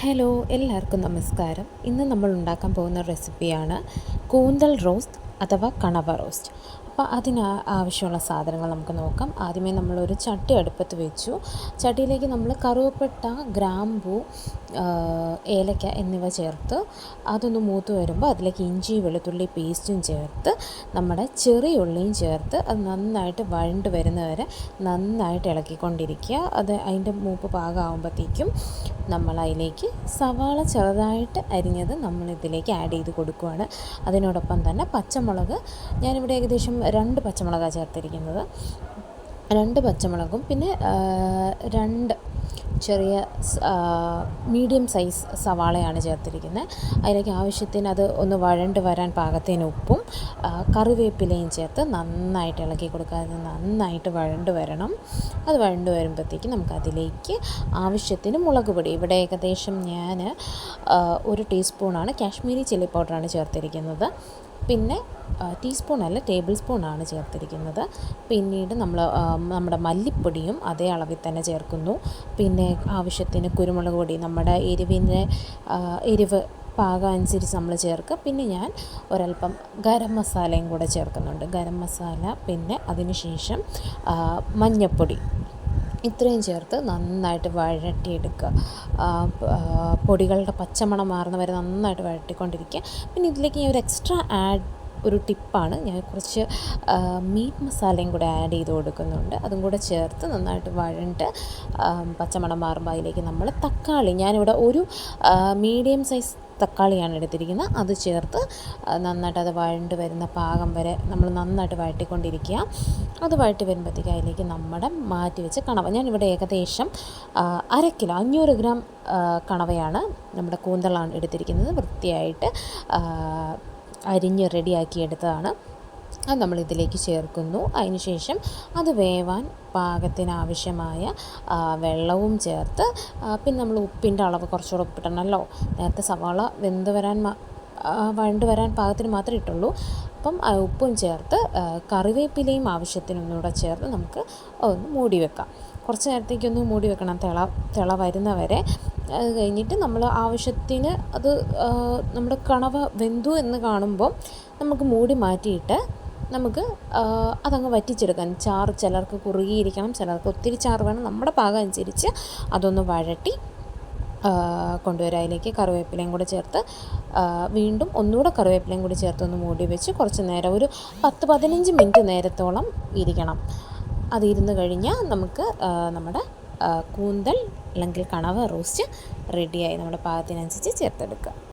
Hello എല്ലാവർക്കും നമസ്കാരം. ഇന്ന് നമ്മൾ ഉണ്ടാക്കാൻ പോകുന്ന റെസിപ്പിയാണ് കൂന്തൽ റോസ്റ്റ് അഥവാ കണവ റോസ്റ്റ്. അപ്പോൾ അതിന് ആവശ്യമുള്ള സാധനങ്ങൾ നമുക്ക് നോക്കാം. ആദ്യമേ നമ്മളൊരു ചട്ടി അടുപ്പത്ത് വെച്ചു. ചട്ടിയിലേക്ക് നമ്മൾ കറുവപ്പട്ട ഗ്രാമ്പു ഏലക്ക എന്നിവ ചേർത്ത് അതൊന്ന് മൂത്ത് വരുമ്പോൾ അതിലേക്ക് ഇഞ്ചി വെളുത്തുള്ളി പേസ്റ്റും ചേർത്ത് നമ്മുടെ ചെറിയ ഉള്ളിയും ചേർത്ത് അത് നന്നായിട്ട് വഴണ്ട് വരുന്നവരെ നന്നായിട്ട് ഇളക്കിക്കൊണ്ടിരിക്കുക. അത് അതിന്റെ മൂപ്പ് പാകമാകുമ്പോഴത്തേക്കും നമ്മൾ അതിലേക്ക് സവാള ചെറുതായിട്ട് അരിഞ്ഞത് നമ്മൾ ഇതിലേക്ക് ആഡ് ചെയ്ത് കൊടുക്കുകയാണ് അതിനോടൊപ്പം തന്നെ പച്ചമുളക് ഞാനിവിടെ ഏകദേശം രണ്ട് പച്ചമുളകാണ് ചേർത്തിരിക്കുന്നത്. രണ്ട് പച്ചമുളകും പിന്നെ രണ്ട് ചെറിയ മീഡിയം സൈസ് സവാളയാണ് ചേർത്തിരിക്കുന്നത്. അതിലേക്ക് ആവശ്യത്തിന് അത് ഒന്ന് വഴണ്ട് വരാൻ പാകത്തിന് ഉപ്പും കറിവേപ്പിലയും ചേർത്ത് നന്നായിട്ട് ഇളക്കി കൊടുക്കുക. അത് നന്നായിട്ട് വഴണ്ട് വരണം. അത് വഴണ്ട് വരുമ്പോഴത്തേക്ക് നമുക്കതിലേക്ക് ആവശ്യത്തിന് മുളക് പൊടി. ഇവിടെ ഏകദേശം ഞാൻ ഒരു ടീസ്പൂണാണ് കാശ്മീരി ചില്ലി പൗഡറാണ് ചേർത്തിരിക്കുന്നത്. പിന്നെ ടീസ്പൂൺ അല്ല ടേബിൾ സ്പൂണാണ് ചേർത്തിരിക്കുന്നത്. പിന്നീട് നമ്മൾ നമ്മുടെ മല്ലിപ്പൊടിയും അതേ അളവിൽ തന്നെ ചേർക്കുന്നു. പിന്നെ ആവശ്യത്തിന് കുരുമുളക് പൊടി നമ്മുടെ എരിവിന്റെ എരിവ് പാകം അനുസരിച്ച് നമ്മൾ ചേർക്കുക. പിന്നെ ഞാൻ ഒരല്പം ഗരം മസാലയും കൂടെ ചേർക്കുന്നുണ്ട്. ഗരം മസാല പിന്നെ അതിന് ശേഷം മഞ്ഞൾപ്പൊടി ഇത്രയും ചേർത്ത് നന്നായിട്ട് വഴറ്റിയെടുക്കുക. പൊടികളുടെ പച്ചമണം മാറുന്നവരെ നന്നായിട്ട് വഴറ്റിക്കൊണ്ടിരിക്കുക. പിന്നെ ഇതിലേക്ക് ഞാൻ ഒരു എക്സ്ട്രാ ആഡ് ഒരു ടിപ്പാണ്. ഞാൻ കുറച്ച് മീറ്റ് മസാലയും കൂടെ ആഡ് ചെയ്ത് കൊടുക്കുന്നുണ്ട്. അതും കൂടെ ചേർത്ത് നന്നായിട്ട് വഴണ്ട് പച്ചമണം മാറുമ്പോൾ അതിലേക്ക് നമ്മൾ തക്കാളി ഞാനിവിടെ ഒരു മീഡിയം സൈസ് തക്കാളിയാണ് എടുത്തിരിക്കുന്നത്. അത് ചേർത്ത് നന്നായിട്ട് അത് വഴണ്ട് വരുന്ന പാകം വരെ നമ്മൾ നന്നായിട്ട് വഴട്ടിക്കൊണ്ടിരിക്കുക അത് വഴട്ടി വരുമ്പോഴത്തേക്ക് അതിലേക്ക് നമ്മുടെ മാറ്റി വെച്ച കണവ. ഞാനിവിടെ ഏകദേശം അര കിലോ അഞ്ഞൂറ് ഗ്രാം കണവയാണ് നമ്മുടെ കൂന്തളാണ് എടുത്തിരിക്കുന്നത്. വൃത്തിയായിട്ട് അരിഞ്ഞ് റെഡിയാക്കി എടുത്തതാണ്. അത് നമ്മളിതിലേക്ക് ചേർക്കുന്നു. അതിനുശേഷം അത് വേവാൻ പാകത്തിനാവശ്യമായ വെള്ളവും ചേർത്ത് പിന്നെ നമ്മൾ ഉപ്പിന്റെ അളവ് കുറച്ചുകൂടെ ഉപ്പിട്ടണമല്ലോ നേരത്തെ സവാള വെന്ത് വരാൻ വണ്ട് വരാൻ പാകത്തിന് മാത്രമേ ഇട്ടുള്ളൂ. അപ്പം ഉപ്പും ചേർത്ത് കറിവേപ്പിലയും ആവശ്യത്തിനൊന്നുകൂടെ ചേർത്ത് നമുക്ക് ഒന്ന് മൂടി വെക്കാം. കുറച്ച് നേരത്തേക്കൊന്ന് മൂടി വെക്കണം. തിള തിള വരുന്നവരെ അത് കഴിഞ്ഞിട്ട് നമ്മൾ ആവശ്യത്തിന് അത് നമ്മുടെ കണവ വെന്തു എന്ന് കാണുമ്പോൾ നമുക്ക് മൂടി മാറ്റിയിട്ട് നമുക്ക് അതങ്ങ് വറ്റിച്ചെടുക്കാൻ. ചാറ് ചിലർക്ക് കുറുകിയിരിക്കണം ചിലർക്ക് ഒത്തിരി ചാറ് വേണം. നമ്മുടെ പാകം അനുസരിച്ച് അതൊന്ന് വഴട്ടി കൊണ്ടുവരാം. അതിലേക്ക് കറിവേപ്പിലയും കൂടെ ചേർത്ത് വീണ്ടും ഒന്നുകൂടെ കറിവേപ്പിലയും കൂടി ചേർത്ത് ഒന്ന് മൂടി വെച്ച് കുറച്ച് നേരം ഒരു പത്ത് പതിനഞ്ച് മിനിറ്റ് നേരത്തോളം ഇരിക്കണം. അതിരുന്ന് കഴിഞ്ഞാൽ നമുക്ക് നമ്മുടെ കൂന്തൽ അല്ലെങ്കിൽ കണവ റോസ്റ്റ് റെഡിയായി. നമ്മുടെ പാകത്തിനനുസരിച്ച് ചേർത്തെടുക്കുക.